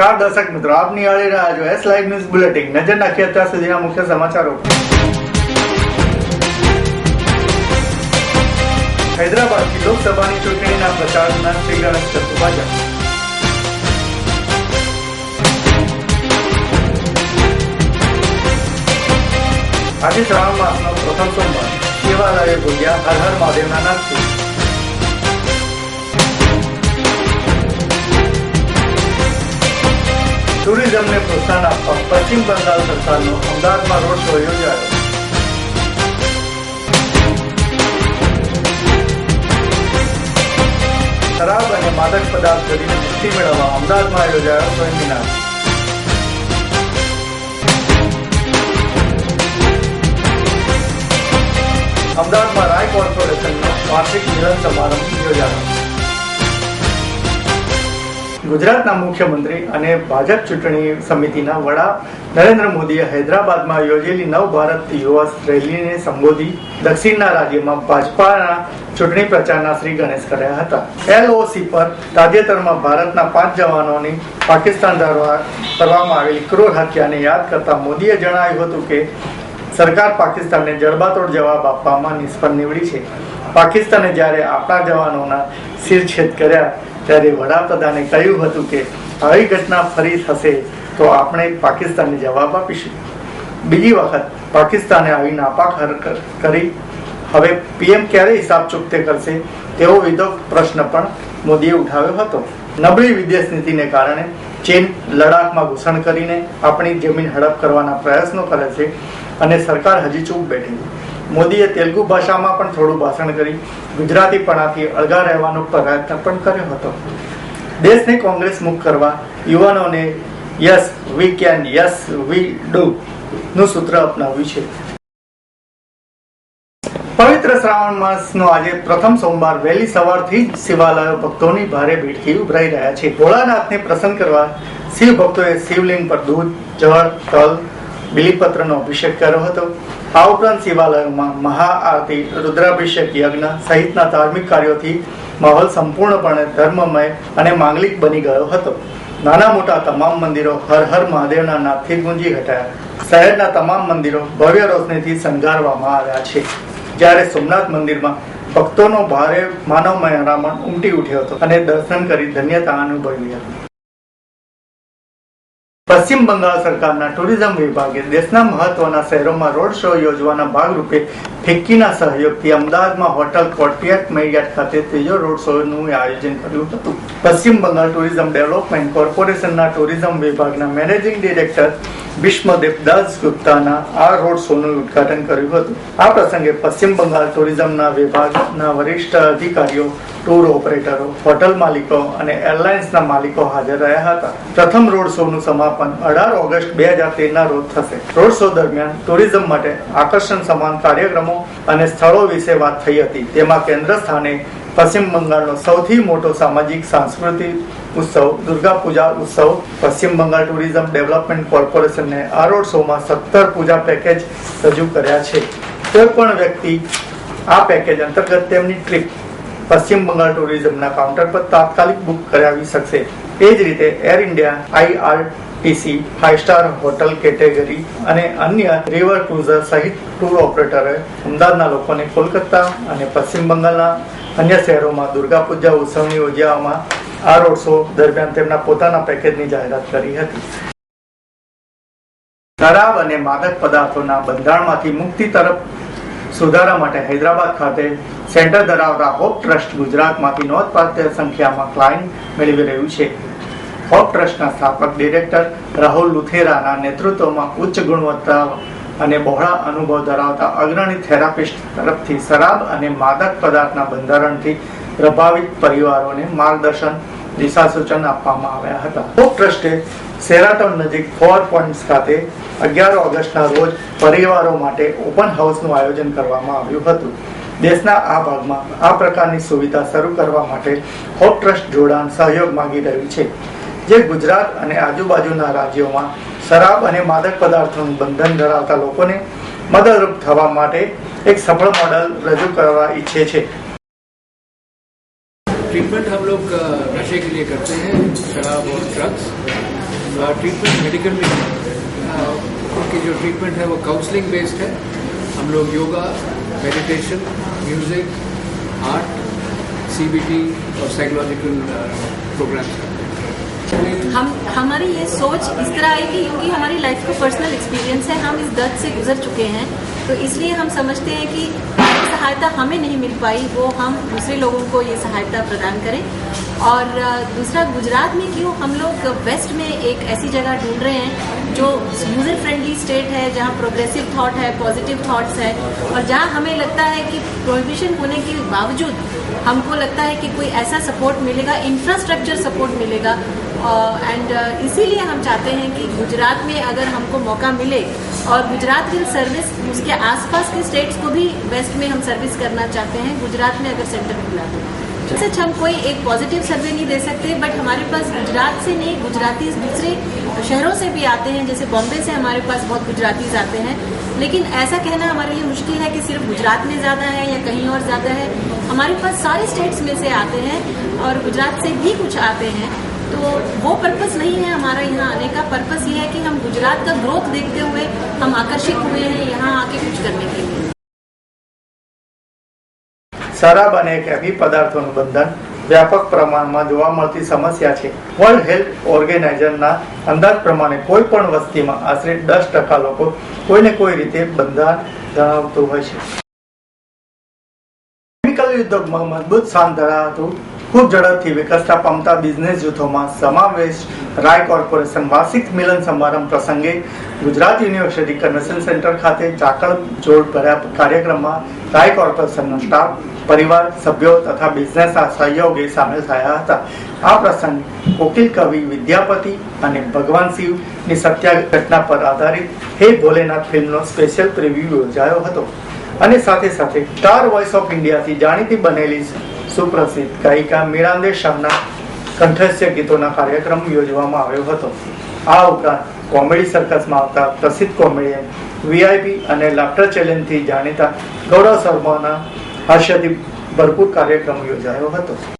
નમસ્કાર દર્શક મિત્રો આપ નિહાળી રહ્યા છો એસ લાઈવ ન્યૂઝ બુલેટિન નજર નાખીએ અત્યાર સુધીના મુખ્ય સમાચારો હૈદરાબાદથી લોકસભાની ચૂંટણીના પ્રચારના શ્રી ગણેશ ચતુર્ભાજા આજે શ્રાવણ માસનો પ્રથમ સોમવાર. શિવાલયે ભૂગ્યા હર હર મહાદેવના નાથથી ટુરિઝમને પ્રોત્સાહન આપવા પશ્ચિમ બંગાળ સરકારનો અમદાવાદમાં રોડ શો યોજાયો. શરાબ અને માદક પદાર્થ કરીને મુક્તિ મેળવવા અમદાવાદમાં યોજાયો સેમિનાર અમદાવાદમાં રાય કોર્પોરેશનનો વાર્ષિક મિલન સમારંભ યોજાયો. ગુજરાતના મુખ્યમંત્રી અને ભાજપ ચૂંટણી સમિતિના વડા નરેન્દ્ર મોદીએ હૈદરાબાદમાં યોજેલી નવ ભારત યુવા રેલીને સંબોધી દક્ષિણના રાજ્યમાં ભાજપાના ચૂંટણી પ્રચારના શ્રી ગણેશ કર્યા હતા. એલઓસી પર તાજેતરમાં ભારતના પાંચ જવાનોની પાકિસ્તાન દ્વારા કરવામાં આવેલી ક્રૂર હત્યાને યાદ કરતા મોદીએ જણાવ્યું હતું કે સરકાર પાકિસ્તાનને જડબાતોડ જવાબ આપવામાં નિષ્ફળ નીવડી છે. પાકિસ્તાને જ્યારે આપણા જવાનોના શિરછેદ કર્યા ત્યારે વડાપ્રધાને કહ્યું હતું કે આવી ઘટના ફરી થશે તો આપણે પાકિસ્તાનને જવાબ આપીશું. બીજી વખત પાકિસ્તાને આવી નાપાક હરકત કરી. હવે પીએમ ક્યારે હિસાબ ચૂકતે કરશે તેવો વિધો પ્રશ્ન પણ મોદીએ ઉઠાવ્યો હતો. નબળી વિદેશ નીતિને કારણે ચીન લડાખમાં ઘૂસણ કરીને આપણી જમીન હડપ કરવાના પ્રયત્નો કરે છે અને સરકાર હજી ચૂપ બેઠી છે. મોદીએ તેલુગુ ભાષામાં પણ થોડું ભાષણ કરી, ગુજરાતીપણાથી અળગા રહેવાનો પ્રયત્ન પણ કર્યો હતો. દેશને કોંગ્રેસ મુક્ત કરવા યુવાનોને yes, we can, yes, we do નું સૂત્ર અપનાવ્યું છે. પવિત્ર શ્રાવણ માસનો આજે પ્રથમ સોમવાર વહેલી સવારથી જ શિવાલયો ભક્તોની ભારે ભીડથી ઉભરાઈ રહ્યા છે. ભોળાનાથને પ્રસન્ન કરવા શિવ ભક્તોએ શિવલિંગ પર દૂધ, જળ, તલ બિલીપત્રનો અભિષેક કર્યો હતો. આ ઉપરાંત શિવાલયોમાં મહાઆરતી રુદ્રાભિષેક યજ્ઞ સહિતના ધાર્મિક કાર્યોથી માહોલ સંપૂર્ણપણે ધર્મમય અને માંગલિક બની ગયો હતો. નાના મોટા તમામ મંદિરો હર હર મહાદેવના નાદથી ગુંજી હટાયા. શહેરના તમામ મંદિરો ભવ્ય રોશનીથી શણગારવામાં આવ્યા છે. જ્યારે સોમનાથ મંદિરમાં ભક્તોનો ભારે માનવમય રામણ ઉમટી ઉઠ્યો હતો અને દર્શન કરી ધન્યતા અનુભવી હતી. પશ્ચિમ બંગાળ સરકારના ટુરિઝમ વિભાગે દેશના મહત્વના શહેરોમાં રોડ શો યોજવાના ભાગરૂપે ફિક્કીના સહયોગથી અમદાવાદમાં હોટલ કોર્ટિયાટ મેરિયાટ ખાતે ત્રીજો રોડ શોનું આયોજન કર્યું હતું. પશ્ચિમ બંગાળ ટુરિઝમ ડેવલપમેન્ટ કોર્પોરેશનના ટુરિઝમ વિભાગના મેનેજિંગ ડિરેક્ટર ભીષ્મદેવ દાસ ગુપ્તાના આ રોડ શોનું ઉદ્ઘાટન કર્યું હતું. આ પ્રસંગે પશ્ચિમ બંગાળ ટુરિઝમના વિભાગના વરિષ્ઠ અધિકારીઓ, ટૂર ઓપરેટરો, હોટલ માલિકો અને એરલાઇન્સના માલિકો હાજર રહ્યા હતા. પ્રથમ રોડ શોનું સમાપન અઢાર ઓગસ્ટ બે હજાર તેરના રોજ થશે. રોડ શો દરમિયાન ટુરિઝમ માટે આકર્ષણ સમાન કાર્યક્રમો અને સ્થળો વિશે વાત થઈ હતી. તેમાં કેન્દ્ર સ્થાને પશ્ચિમ બંગાળનો સૌથી મોટો સામાજિક, સાંસ્કૃતિક ઉત્સવ, દુર્ગા પૂજા ઉત્સવ, પશ્ચિમ બંગાળ ટુરિઝમ ડેવલપમેન્ટ કોર્પોરેશનને આ રોડ શોમાં સત્તર પૂજા પેકેજ રજૂ કર્યા છે. કોઈ પણ વ્યક્તિ આ પેકેજ અંતર્ગત તેમની ટ્રીપ પશ્ચિમ બંગાળ ટુરિઝમના કાઉન્ટર પર તાત્કાલિક બુક કરાવી શકશે. એ જ રીતે Air India IRTC five star hotel category અને અન્ય રિવર ક્રુઝર સહિત ટૂર ઓપરેટરે અમદાવાદના લોકોને કોલકાતા અને પશ્ચિમ બંગાળના અન્ય શહેરોમાં દુર્ગા પૂજા ઉત્સવની યોજવામાં આ રોડ શો દરમિયાન તેમના પોતાના પેકેજની જાહેરાત કરી હતી. શરાબ અને માદક પદાર્થોના બંધારણમાંથી મુક્તિ તરફ સુધારા માટે હૈદરાબાદ ખાતે સેન્ટર ધરાવતા હોપ ટ્રસ્ટ ગુજરાતમાંથી નોંધપાત્ર સંખ્યામાં ક્લાયન્ટ મેળવી રહ્યું છે. હોપ ટ્રસ્ટના સ્થાપક ડિરેક્ટર રાહુલ લુથેરાના નેતૃત્વમાં ઉચ્ચ ગુણવત્તા અને બહોળા અનુભવ ધરાવતા અગ્રણી થેરાપિસ્ટ તરફથી શરાબ અને માદક પદાર્થના બંધારણથી પ્રભાવિત પરિવારોને માર્ગદર્શન દિશા સૂચન આપવામાં આવ્યા હતા. હોપ ટ્રસ્ટે સેરાટોન નજીક ફોર પોઈન્ટ્સ ખાતે અગિયાર ઓગસ્ટના રોજ પરિવારો માટે ઓપન હાઉસનું આયોજન કરવામાં આવ્યું હતું. દેશના આ ભાગમાં આ પ્રકારની સુવિધા શરૂ કરવા માટે હોપ ટ્રસ્ટ જોડાણ સહયોગ માંગી રહ્યું છે. જે ગુજરાત અને આજુબાજુના રાજ્યોમાં શરાબ અને માદક પદાર્થોનું બંધન ધરાવતા લોકોને મદદરૂપ થવા માટે એક સફળ મોડલ રજૂ કરવા ઈચ્છે છે ट्रीटमेंट हम लोग अ, नशे के लिए करते हैं शराब और ड्रग्स ट्रीटमेंट मेडिकल में नहीं होते हैं। अ, उनकी जो ट्रीटमेंट है वो काउंसलिंग बेस्ड है हम लोग yoga meditation music art CBT और साइकोलॉजिकल प्रोग्राम्स करते हैं हम, हमारी ये सोच इस तरह आई कि क्योंकि हमारी लाइफ का पर्सनल एक्सपीरियंस है, हम इस दर्द से गुजर चुके हैं तो इसलिए हम समझते हैं कि सहायता हमें नहीं मिल पाई, वो हम दूसरे लोगों को ये सहायता प्रदान करें। और दूसरा, गुजरात में क्यों हम लोग वेस्ट में एक ऐसी जगह ढूंढ रहे हैं, जो यूज़र फ्रेंडली स्टेट है, जहाँ प्रोग्रेसिव थॉट है पॉजिटिव थॉट्स है, और जहाँ हमें लगता है कि प्रोहिबिशन होने के बावजूद हमको लगता है कि कोई ऐसा सपोर्ट मिलेगा इंफ्रास्ट्रक्चर सपोर्ट मिलेगा एंड इसीलिए हम चाहते हैं कि गुजरात में अगर हमको मौका मिले और गुजरात की सर्विस उसके आसपास के स्टेट्स को भी वेस्ट में हम सर्विस करना चाहते हैं, गुजरात में अगर सेंटर खुला तो सच हम कोई एक पॉजिटिव सर्वे नहीं दे सकते बट हमारे पास गुजरात से नहीं गुजराती दूसरे शहरों से भी आते हैं, जैसे बॉम्बे से हमारे पास बहुत गुजरातीज आते हैं। लेकिन ऐसा कहना हमारे लिए मुश्किल है कि सिर्फ़ गुजरात में ज़्यादा है या कहीं और ज़्यादा है। हमारे पास सारे स्टेट्स में से आते हैं और गुजरात से भी कुछ आते हैं। तो वो पर्पस नहीं है हमारा यहाँ आने का पर्पस ये है कि हम गुजरात का ग्रोथ देखते हुए हम आकर्षित हुए हैं यहाँ आके कुछ करने के लिए શરાબ અને કેફી પદાર્થોનું બંધન વ્યાપક પ્રમાણમાં જોવા મળતી સમસ્યા છે વર્લ્ડ હેલ્થ ઓર્ગેનાઇઝરના અંદાજ પ્રમાણે કોઈ પણ વસ્તીમાં આશરે દસ ટકા લોકો કોઈને કોઈ રીતે બંધાણ ધરાવતું હોય છે કેમિકલ ઉદ્યોગમાં મજબૂત સ્થાન ધરાવતું ખૂબ ઝડપથી વિકસતા પામતા બિઝનેસ જૂથોમાં સમાવેશ, રાય કોર્પોરેશન વાર્ષિક મિલન સમારંભ પ્રસંગે ગુજરાત યુનિવર્સિટી કન્વેન્શન સેન્ટર ખાતે ચાકળ જોડ ભર્યા કાર્યક્રમમાં રાય કોર્પોરેશનનો સ્ટાફ, પરિવાર, સભ્યો તથા બિઝનેસ સહયોગી સામેલ થયા હતા. આ પ્રસંગે કોકિલ કવિ, વિદ્યાપતિ અને ભગવાન શિવની સત્યા ઘટના પર આધારિત હે ભોલેનાથ ફિલ્મનો સ્પેશિયલ પ્રિવ્યુ યોજાયો હતો. અને સાથે સાથે સ્ટાર વોઇસ ઓફ ઇન્ડિયાથી જાણીતી બનેલી સુપ્રસિદ્ધ ગાયિકા મીરાંદે શાહના કંઠસ્ય ગીતોના કાર્યક્રમ યોજવામાં આવ્યો હતો. આ ઉપરાંત કોમેડી સર્કસમાં આવતા પ્રસિદ્ધ કોમેડિયન વીઆઈપી અને લાફ્ટર ચેલેન્જથી જાણીતા ગૌરવ શર્માના હાસ્યથી ભરપૂર કાર્યક્રમ યોજાયો હતો.